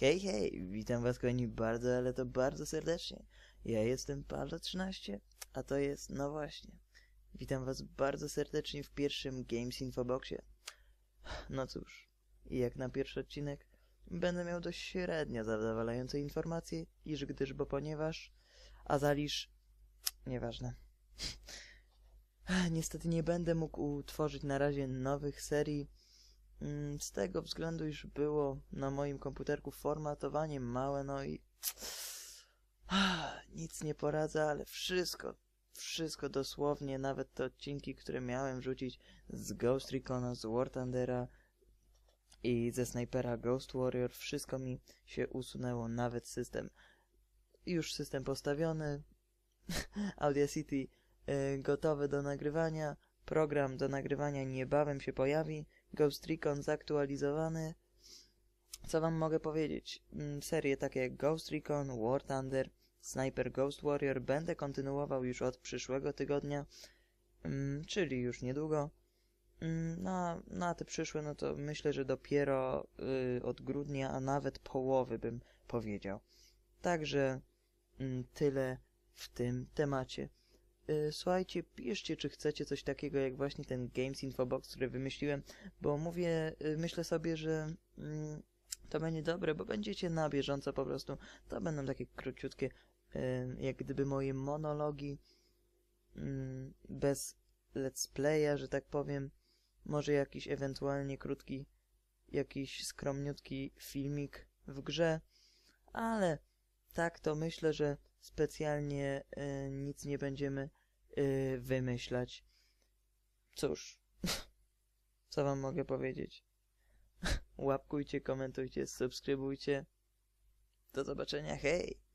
Hej, hej, witam was kochani bardzo, ale to bardzo serdecznie. Ja jestem Palo13, a to jest, no właśnie, witam was bardzo serdecznie w pierwszym Games Infoboxie. No cóż, jak na pierwszy odcinek będę miał dość średnio zadowalające informacje, iż gdyż, bo ponieważ, a zaliż, nieważne. Niestety nie będę mógł utworzyć na razie nowych serii, Z tego względu, iż było na moim komputerku formatowanie małe, no i nic nie poradzę, ale wszystko, wszystko dosłownie, nawet te odcinki, które miałem wrzucić z Ghost Recona, z War Thundera i ze Snipera Ghost Warrior, wszystko mi się usunęło, nawet system. Już system postawiony, Audacity y, gotowe do nagrywania, program do nagrywania niebawem się pojawi, Ghost Recon zaktualizowany. Co wam mogę powiedzieć? Mm, Serie takie jak Ghost Recon, War Thunder, Sniper Ghost Warrior będę kontynuował już od przyszłego tygodnia, mm, czyli już niedługo. Mm, Na, na te przyszłe, no to myślę, że dopiero y, od grudnia, a nawet połowy bym powiedział. Także mm, tyle w tym temacie. Y, Słuchajcie, piszcie, czy chcecie coś takiego jak właśnie ten Games Infobox, który wymyśliłem, bo mówię, y, myślę sobie, że mm, to będzie dobre, bo będziecie na bieżąco po prostu. To będą takie króciutkie, y, jak gdyby moje monologi, mm, bez let's playa, że tak powiem. Może jakiś ewentualnie krótki, jakiś skromniutki filmik w grze, ale tak to myślę, że specjalnie nic nie będziemy y, wymyślać. Cóż, co wam mogę powiedzieć? Łapkujcie, komentujcie, subskrybujcie. Do zobaczenia, hej!